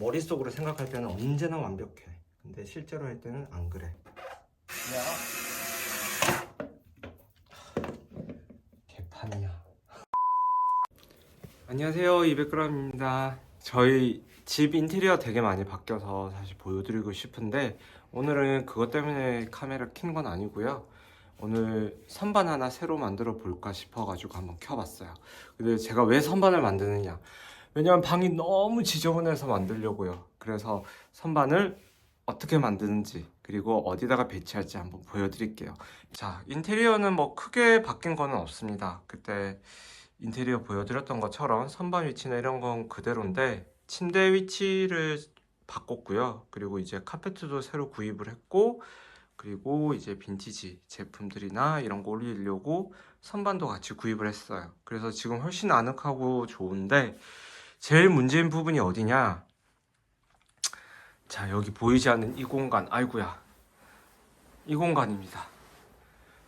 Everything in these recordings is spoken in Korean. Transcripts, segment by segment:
머릿속으로 생각할 때는 언제나 완벽해. 근데 실제로 할 때는 안 그래. 야. 개판이야. 안녕하세요. 200g입니다. 저희 집 인테리어 되게 많이 바뀌어서 사실 보여드리고 싶은데 오늘은 그것 때문에 카메라 킨 건 아니고요. 오늘 선반 하나 새로 만들어 볼까 싶어가지고 한번 켜봤어요. 근데 제가 왜 선반을 만드느냐? 왜냐면 방이 너무 지저분해서 만들려고요. 그래서 선반을 어떻게 만드는지 그리고 어디다가 배치할지 한번 보여드릴게요. 자, 인테리어는 뭐 크게 바뀐 거는 없습니다. 그때 인테리어 보여드렸던 것처럼 선반 위치나 이런 건 그대로인데 침대 위치를 바꿨고요. 그리고 이제 카페트도 새로 구입을 했고 그리고 이제 빈티지 제품들이나 이런 거 올리려고 선반도 같이 구입을 했어요. 그래서 지금 훨씬 아늑하고 좋은데 제일 문제인 부분이 어디냐? 자, 여기 보이지 않는 이 공간. 아이고야. 이 공간입니다.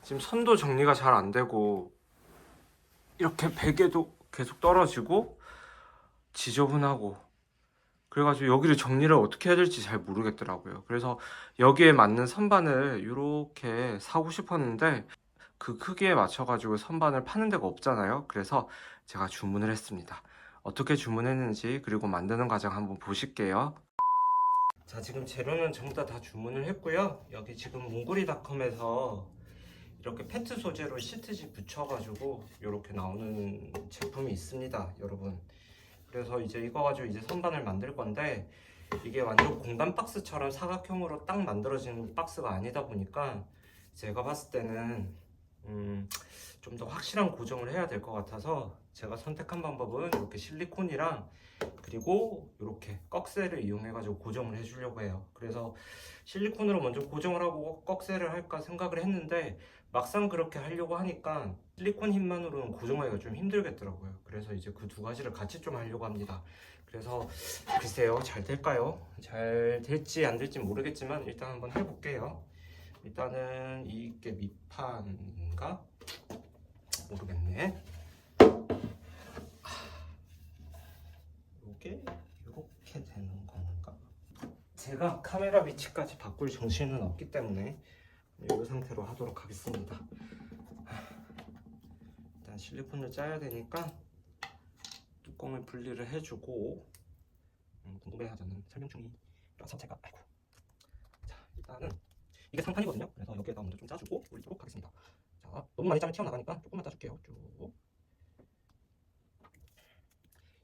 지금 선도 정리가 잘 안 되고 이렇게 베개도 계속 떨어지고 지저분하고 그래가지고 여기를 정리를 어떻게 해야 될지 잘 모르겠더라고요. 그래서 여기에 맞는 선반을 이렇게 사고 싶었는데 그 크기에 맞춰가지고 선반을 파는 데가 없잖아요. 그래서 제가 주문을 했습니다. 어떻게 주문했는지 그리고 만드는 과정 한번 보실게요. 자 지금 재료는 전부 다 다 주문을 했고요. 여기 지금 몽골이닷컴에서 이렇게 페트 소재로 시트지 붙여가지고 이렇게 나오는 제품이 있습니다, 여러분. 그래서 이제 이거 가지고 이제 선반을 만들 건데 이게 완전 공간 박스처럼 사각형으로 딱 만들어진 박스가 아니다 보니까 제가 봤을 때는 음, 좀 더 확실한 고정을 해야 될 것 같아서 제가 선택한 방법은 이렇게 실리콘이랑 그리고 이렇게 꺽쇠를 이용해 가지고 고정을 해 주려고 해요. 그래서 실리콘으로 먼저 고정을 하고 꺽쇠를 할까 생각을 했는데 막상 그렇게 하려고 하니까 실리콘 힘만으로는 고정하기가 좀 힘들겠더라고요. 그래서 이제 그 두 가지를 같이 좀 하려고 합니다. 그래서 글쎄요, 잘 될까요? 잘 될지 안 될지 모르겠지만 일단 한번 해볼게요. 일단은 이게 밑판인가? 모르겠네. 이게 이렇게 되는 건가? 제가 카메라 위치까지 바꿀 정신은 없기 때문에 이 상태로 하도록 하겠습니다. 일단 실리콘을 짜야 되니까 뚜껑을 분리를 해주고 음, 궁금해하자는 설명 중이라서 제가 아이고 자 일단은 이게 상판이거든요. 그래서 여기에다 먼저 좀 짜주고 올리도록 하겠습니다. 자 너무 많이 짜면 튀어나가니까 조금만 짜줄게요. 쭉.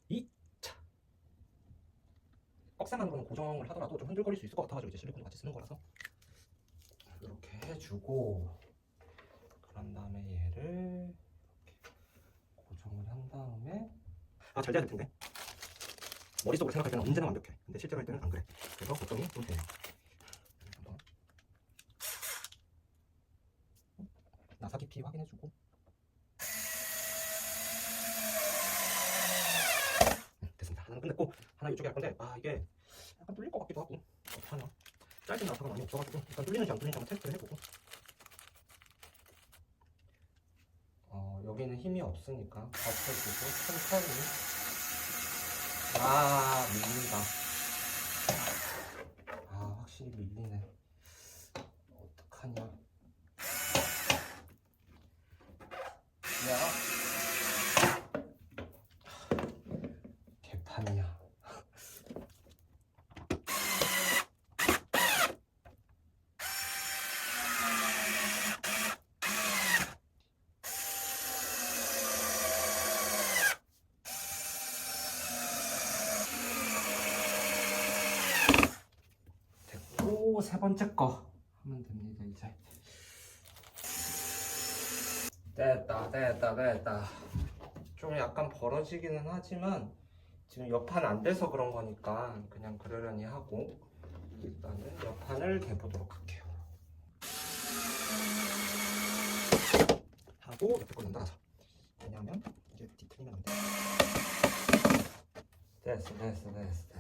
이차. 꺽쇠만으로는 고정을 하더라도 좀 흔들거릴 수 있을 것 같아가지고 이제 실리콘 같이 쓰는 거라서. 이렇게 해주고 그런 다음에 얘를 이렇게 고정을 한 다음에. 아 잘 돼야 될 텐데. 머릿속으로 생각할 때는 언제나 완벽해. 근데 실제로 할 때는 안 그래. 그래서 걱정이 좀 돼요 한번 나사 깊이 확인해주고 네, 하나는 끝냈고 하나 이쪽에 할 건데 아 이게 약간 뚫릴 것 같기도 하고 어떡하냐 짧은 나사가 많이 없어가지고 일단 뚫리는지 안 뚫리는지 한번 테스트를 해보고. 어, 여기는 힘이 없으니까 받쳐주고 천천히. 아 밀린다. 아 확실히 밀리네 어떡하냐 야 개판이야 됐고 세 번째 거 하면 됩니다 이제. 됐다 됐다 됐다. 좀 약간 벌어지기는 하지만 지금 옆판 안 돼서 그런 거니까 그냥 그러려니 하고 일단은 옆판을 대보도록 할게요. 하고 옆에 거 연달아서. 왜냐하면 이게 뒤틀리면 안돼. 됐어 됐어 됐어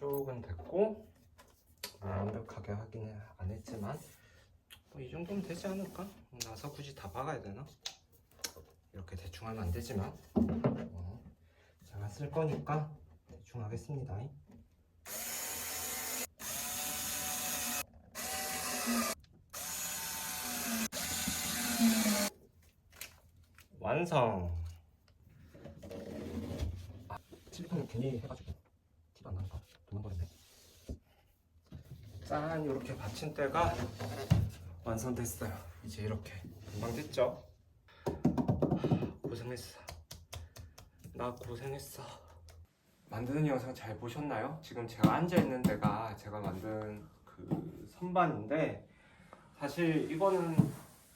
한쪽은 됐고 뭐 완벽하게 확인을 안 했지만 뭐 이 정도면 되지 않을까? 나서 굳이 다 박아야 되나? 이렇게 대충 하면 안 되지만 어, 제가 쓸 거니까 집중하겠습니다. 완성. 아, 실리콘 괜히 해가지고 티가 안 나니까 도망버렸네. 짠, 이렇게 받침대가 완성됐어요. 이제 이렇게 금방 됐죠? 고생했어. 나 고생했어. 만드는 영상 잘 보셨나요? 지금 제가 앉아 있는 데가 제가 만든 그 선반인데 사실 이거는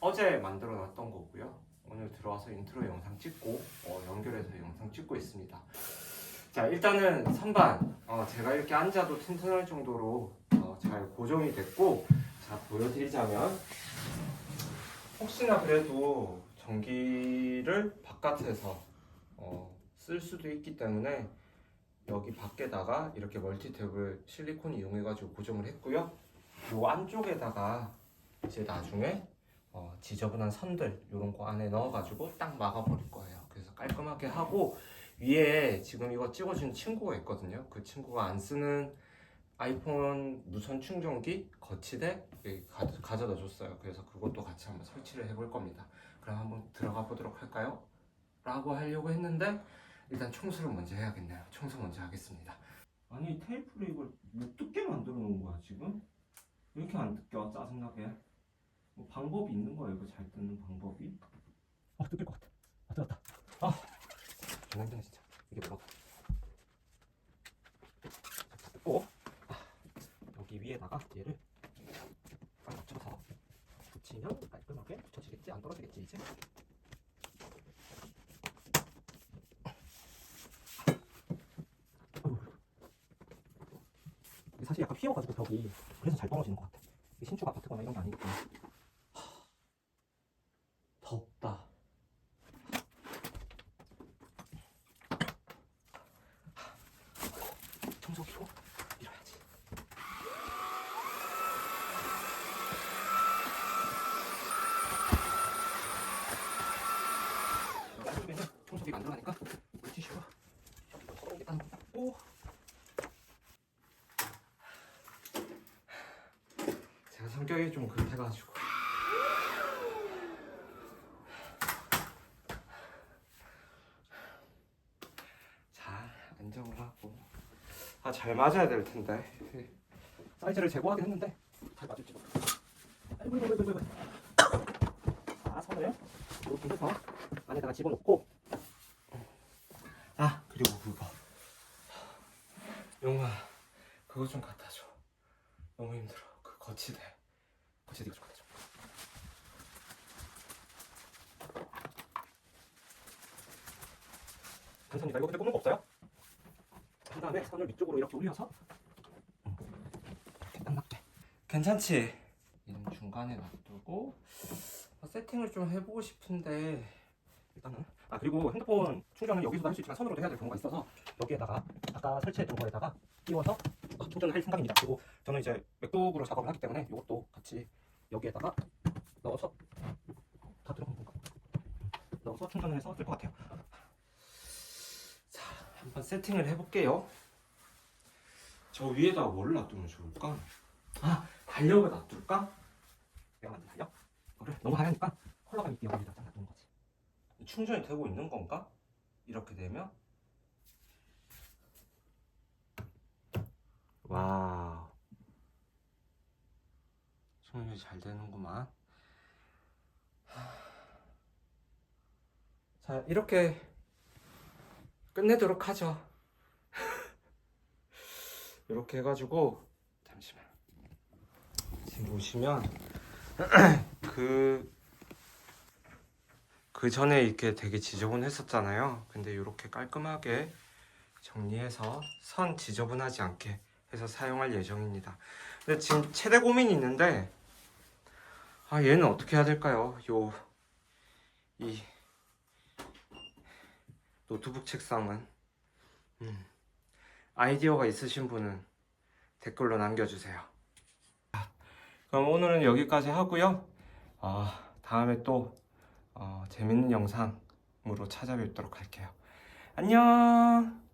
어제 만들어 놨던 거고요. 오늘 들어와서 인트로 영상 찍고 어, 연결해서 영상 찍고 있습니다. 자 일단은 선반 어, 제가 이렇게 앉아도 튼튼할 정도로 어, 잘 고정이 됐고 자 보여드리자면 혹시나 그래도 전기를 바깥에서 어, 쓸 수도 있기 때문에 여기 밖에다가 이렇게 멀티탭을 실리콘 이용해가지고 고정을 했고요. 요 안쪽에다가 이제 나중에 어, 지저분한 선들 이런 거 안에 넣어가지고 딱 막아버릴 거예요. 그래서 깔끔하게 하고 위에 지금 이거 찍어준 친구가 있거든요. 그 친구가 안 쓰는 아이폰 무선 충전기 거치대 가, 가져다 줬어요. 그래서 그것도 같이 한번 설치를 해볼 겁니다. 그럼 한번 들어가 보도록 할까요? 라고 하려고 했는데 일단 청소를 먼저 해야겠네요. 청소 먼저 하겠습니다. 아니 테이프를 이걸 못 뜯게 만들어 놓은 거야 지금? 왜 이렇게 안 뜯겨? 짜증나게. 뭐 방법이 있는 거야 이거 잘 뜯는 방법이? 아 뜯길 것 같아. 아 뜯었다. 아 장난 힘드네 진짜. 이게 뭐라고? 뜯고 아, 여기 위에다가 얘를 딱 맞춰서 붙이면 깔끔하게 붙여지겠지? 안 떨어지겠지 이제? 사실 약간 휘어가지고 벽이 그래서 잘 떨어지는 것 같아. 신축 아파트거나 이런 게 아니기 때문에. 덥다. 청소기로 밀어야지. 나중에는 청소기가 안 들어가니까 물티슈로 털어오겠다는 겁니다. 오. 제가 성격이 좀 급해가지고. 자, 안정을 하고. 아, 잘 맞아야 될 텐데. 사이즈를 제거하긴 했는데 잘 맞을지 아이고 이거 자 선을 이렇게 해서 안에다가 집어넣고 아, 그리고 그거. 용아, 그거 좀 갖다 줘. 너무 힘들어. 그 거치대. 거치대 좀 갖다 줘. 괜찮습니다 이거 근데 꼽는 거 없어요? 그 다음에 선을 위쪽으로 이렇게 올려서? 이렇게 딱 맞게 괜찮지? 얘는 중간에 놔두고 어, 세팅을 좀 해보고 싶은데 일단은. 아 그리고 핸드폰 충전은 여기서도 할 수 있지만 선으로도 해야 될 경우가 있어서 여기에다가 아까 설치했던 거에다가 끼워서 어, 충전을 할 생각입니다. 그리고 저는 이제 맥북으로 작업을 하기 때문에 이것도 같이 여기에다가 넣어서 다 들어간 건가? 넣어서 충전을 해서 쓸 것 같아요. 자 한번 세팅을 해볼게요 저 위에다가 뭘 놔두면 좋을까? 아 달력을 놔둘까? 내가 만든 달력 이거를 너무 하얘니까 컬러감 있게 여기다 딱 놔두는 거지 충전이 되고 있는 건가? 이렇게 되면 와 충전이 잘 되는구만 하. 자 이렇게 끝내도록 하죠 이렇게 해가지고 잠시만 지금 보시면 그 그 전에 이렇게 되게 지저분했었잖아요. 근데 이렇게 깔끔하게 정리해서 선 지저분하지 않게 해서 사용할 예정입니다. 근데 지금 최대 고민이 있는데 아 얘는 어떻게 해야 될까요? 요 이 노트북 책상은 음, 아이디어가 있으신 분은 댓글로 남겨주세요. 그럼 오늘은 여기까지 하고요. 아 다음에 또 어, 재밌는 영상으로 찾아뵙도록 할게요. 안녕!